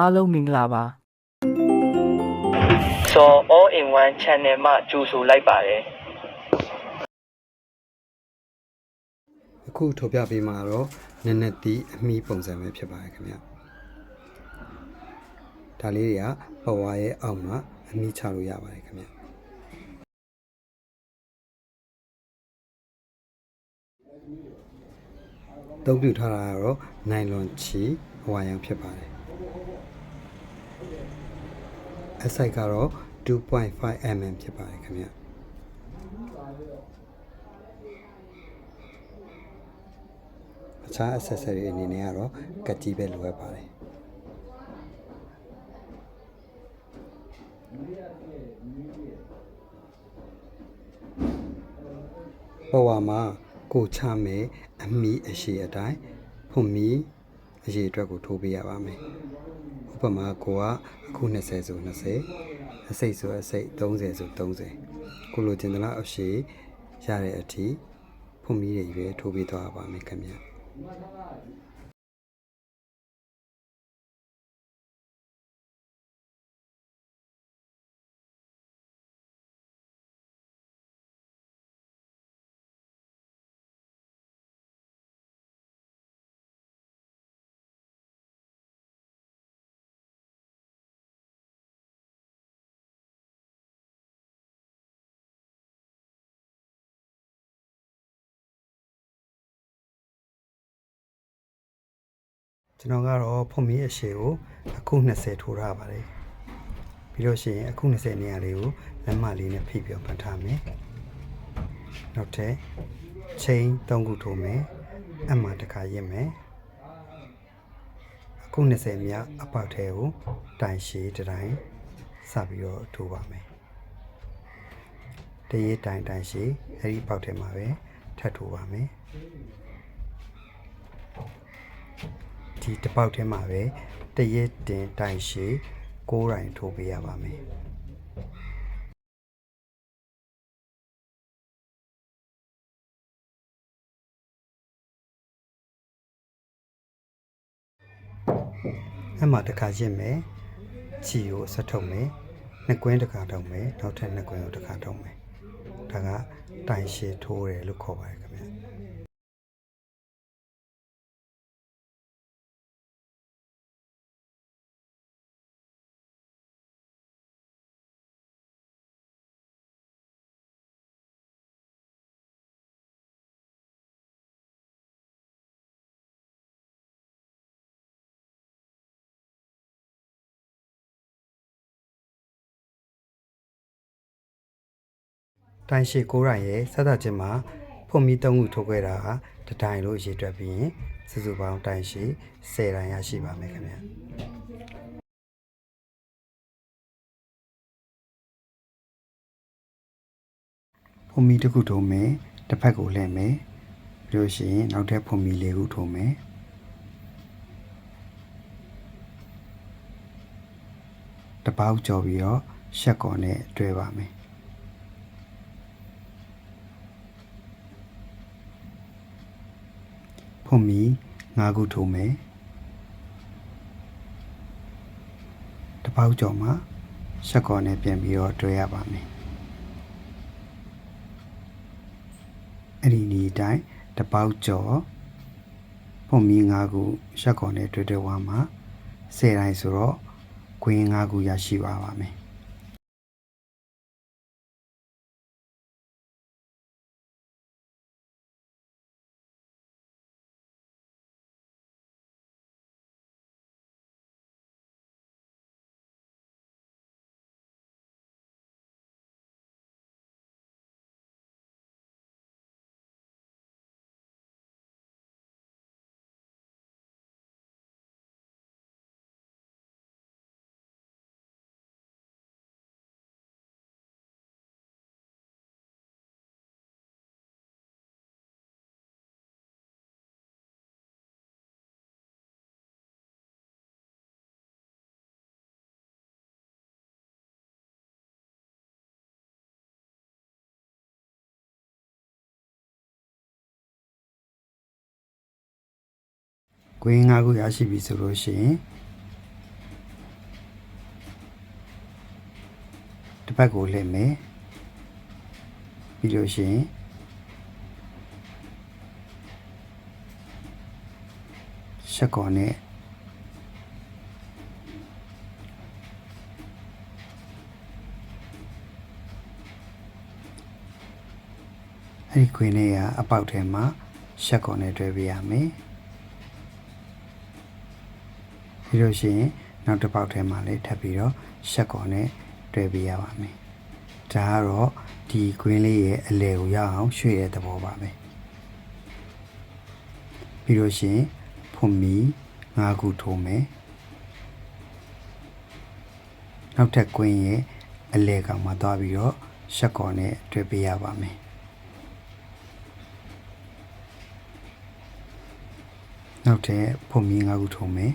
အားလုံးမင်္ဂလာပါစော all in one channel မှကြိုဆိုလိုက်ပါတယ်အခုထုတ်ပြပေးမှာတော့နက်နက်တီးအမီပုံစံပဲဖြစ်ပါတယ်ခင်ဗျဒါလေးတွေကပဝါရဲ့အောက်မှာအမီချလို့ရပါတယ်ခင်ဗျတုံးပြထားတာကတော့နိုင်လွန်ချီဟဝါယံဖြစ်ပါတယ် အစိုက်ကတော့2.5 mm ဖြစ်ပါတယ်ခင်ဗျအခြား accessory အနေနဲ့ကတော့ကတ်ကြီးပဲလိုအပ်ပါတယ်ဘဝမှာကိုချမယ်အမီအရှိအတိုင်းဖွန်မီ အရေးအတွက်ကိုထိုးပေးရပါမယ်ဥပမာကိုကအခု20ဆို20အစိတ်ဆိုအစိတ်30ဆို30ကိုလိုချင်တဲ့လောက်အရှိရတဲ့အထိဖွန်မီတွေပဲထိုးပေးသွားပါမယ်ခင်ဗျာ ကျွန်တော်ကတော့ဖွန်မီအရှည်ကိုအခု20ထိုးထားပါတယ်ပြီးတော့ရှိရင်အခု20နေရာလေးကိုလက်မလေးနဲ့ဖိပြီးတော့ပတ်ထားမယ်နောက်ထပ်ချိန်3ခုထိုးမယ်အမှတစ်ခါရစ်မယ်အခု20မြအပေါက်ထဲကိုတိုင်ရှည်တစ်တိုင်းစပြီးတော့ထိုးပါမယ်တရေတိုင်တိုင်ရှည်အဲ့ဒီပေါက်ထဲမှာပဲထပ်ထိုးပါမယ် ဒီတစ်ပေါက်ထဲမှာပဲတရက်တင်တိုင်ရှည်ကိုးတိုင်ထိုးပေးရပါမယ်အဲ့မှာတစ်ခါရင့်မယ်ချီကိုဆက်ထုတ်မယ်နှစ်ကွင်းတစ်ခါထုတ်မယ်နောက်ထပ်နှစ်ကွင်းကိုတစ်ခါထုတ်မယ်ဒါကတိုင်ရှည်ထိုးတယ်လို့ခေါ်ပါတယ် တိုင်ရှည်ကိုးတိုင်ရဲ့ဆက်သက်ချင်းမှာဖုန်မီ၃ခုထိုးခဲ့တာကတတိုင်လို့ရေတွက်ပြီးရင်စုစုပေါင်းတိုင်ရှည်10တိုင်ရရှိပါမယ်ခင်ဗျာဖုန်မီတစ်ခုထိုးမယ်တစ်ဖက်ကိုလှည့်မယ်ပြီးလို့ရှိရင်နောက်ထပ်ဖုန်မီလေးခုထိုးမယ်တပေါက်ကြော်ပြီးတော့ရှက်ကော်နဲ့တွဲပါမယ် ဖွန်မီ၅ခုထိုးမယ်တစ်ပေါက်ကျော်မှာရှက်ကော်နဲ့ပြန်ပြီးတော့တွဲရပါမယ်အဲ့ဒီဒီအတိုင်းတစ်ပေါက်ကျော်ဖွန်မီ၅ခုရှက်ကော်နဲ့တွဲတွဲဝါမှာ10တိုင်းဆိုတော့ကွင်း၅ခုရရှိပါပါမယ် ကွင်း၅ခုရရှိပြီဆိုလို့ရှိရင်တစ်ဖက်ကိုလှည့်မယ်ပြီးလို့ရှိရင်ချက်ကောနဲ့အဲ့ဒီခွေးလေးကအပေါက်ထဲမှာရှက်ကောနဲ့တွဲပေးရမယ် ပြီးလို့ရှိရင်နောက်တစ်ပေါက်ထဲမှာလည်းထပ်ပြီးတော့ရှက်ကော်နဲ့တွဲပေးရပါမယ်ဒါကတော့ဒီခွင်းလေးရဲ့အလယ်ကိုရအောင်ရွှေ့တဲ့သဘောပါပဲပြီးလို့ရှိရင်ဖွန်မီ၅ခုထိုးမယ်နောက်ထပ်ကွင်းရဲ့အလယ်ကောင်မှာသွားပြီးတော့ရှက်ကော်နဲ့တွဲပေးရပါမယ်နောက်ထပ်ဖွန်မီ၅ခုထိုးမယ်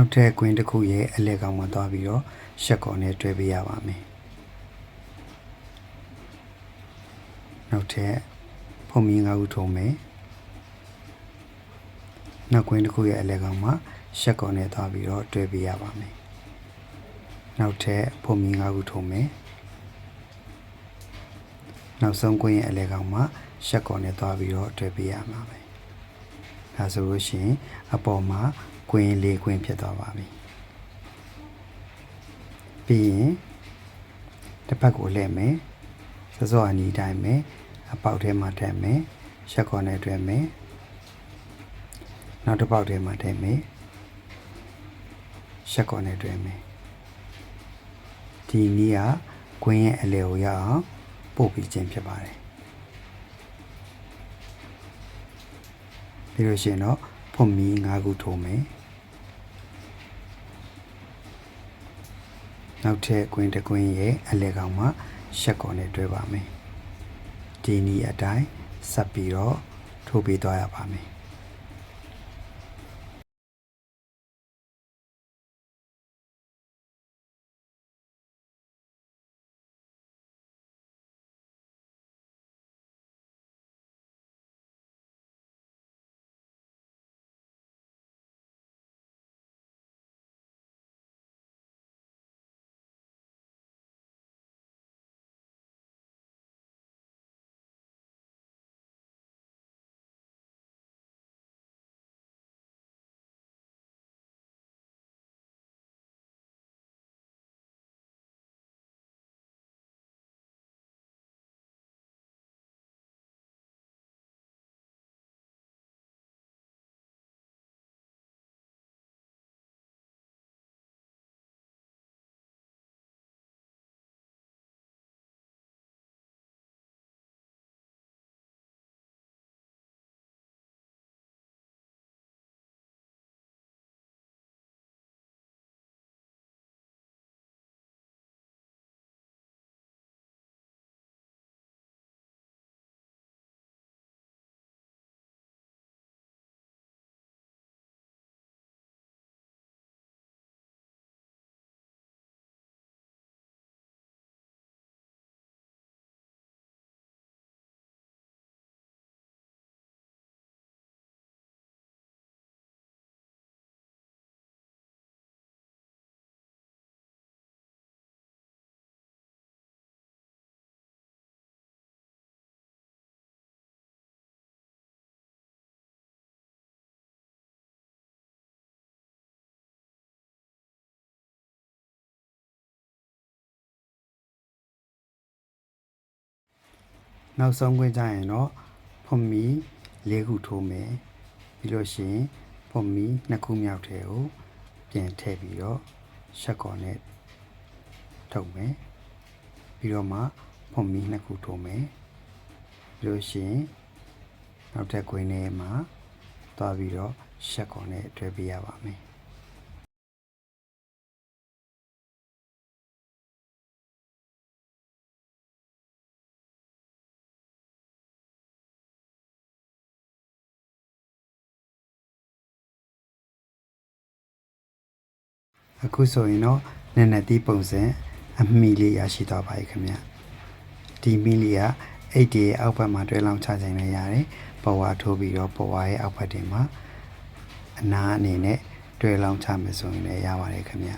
နောက်ထပ်ကွင်းတစ်ခုရဲ့အလယ်ကောင်မှာသွားပြီးတော့ရှက်ကော်နဲ့တွဲပေးရပါမယ်နောက်ထပ်ဖွန်မီ၅ခုထိုးမယ်နောက်ကွင်းတစ်ခုရဲ့အလယ်ကောင်မှာရှက်ကော်နဲ့သွားပြီးတော့တွဲပေးရပါမယ်နောက်ထပ်ဖွန်မီ၅ခုထိုးမယ်နောက်ဆုံးကွင်းရဲ့အလယ်ကောင်မှာရှက်ကော်နဲ့သွားပြီးတော့တွဲပေးရမှာပဲဒါဆိုလို့ရှိရင်အပေါ်မှာ ကွင်းလေးကွင်းဖြစ်သွားပါပြီပြီးရင်တစ်ဖက်ကိုလှည့်မယ်စောစောအနီးတိုင်းမယ်အပေါက်ထဲမှာထည့်မယ်ရှက်ကော်နဲ့တွဲမယ်နောက်တစ်ပေါက်ထဲမှာထည့်မယ်ရှက်ကော်နဲ့တွဲမယ်ဒီနည်းကကွင်းရဲ့အလယ်ကိုရအောင်ပို့ပြီးခြင်းဖြစ်ပါတယ်ပြီးလို့ရှိရင်တော့ဖွန်မီ၅ခုထိုးမယ် နောက်ထပ်ကွင်းတစ်ကွင်းရဲ့အလယ်ကောင်မှာရှက်ကော်နဲ့တွဲပါမယ်ဒီနည်းအတိုင်းဆက်ပြီးတော့ထိုးပေးသွားရပါမယ် နောက်ဆုံးခွင့်ကြရင်တော့ဖွန်မီ၄ခုထိုးမယ်ပြီးလို့ရှိရင်ဖွန်မီနှစ်ခုမြောက်ထဲကိုပြန်ထည့်ပြီးတော့ရှက်ကော်နဲ့ထုတ်မယ်ပြီးတော့မှဖွန်မီနှစ်ခုထိုးမယ်ပြီးလို့ရှိရင်နောက်ထပ်ခွင်းထဲမှာသွားပြီးတော့ရှက်ကော်နဲ့တွဲပေးရပါမယ် အခုဆိုရင်တော့နည်းနည်းတီးပုံစံအမီလေးရရှိသွားပါပြီခင်ဗျဒီမီလေးကအိတ်ဒီရဲ့အောက်ဘက်မှာတွဲလောင်းချခြင်းလည်းရတယ်ပဝါထိုးပြီးတော့ပဝါရဲ့အောက်ဘက်တင်မှာအနာအနေနဲ့တွဲလောင်းချမယ်ဆိုရင်လည်းရပါတယ်ခင်ဗျ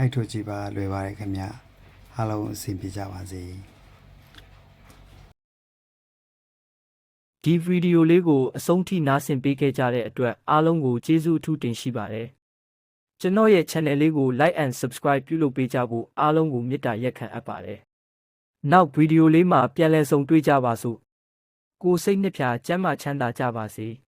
အဲ့ထိုကြည့်ပါလွယ်ပါတယ်ခင်ဗျအားလုံးအဆင်ပြေကြပါစေဒီဗီဒီယိုလေးကိုအဆုံးထိနားဆင်ပေးခဲ့ကြတဲ့အတွက်အားလုံးကိုကျေးဇူးအထူးတင်ရှိပါတယ်။ကျွန်တော်ရဲ့ channel လေးကို like and subscribe ပြုလုပ်ပေးကြဖို့အားလုံးကိုမေတ္တာရက်ခံအပ်ပါတယ်။နောက်ဗီဒီယိုလေးမှာပြန်လည်ဆုံတွေ့ကြပါစို့။ကိုယ်စိတ်နှစ်ဖြာကျမ်းမာချမ်းသာကြပါစေ။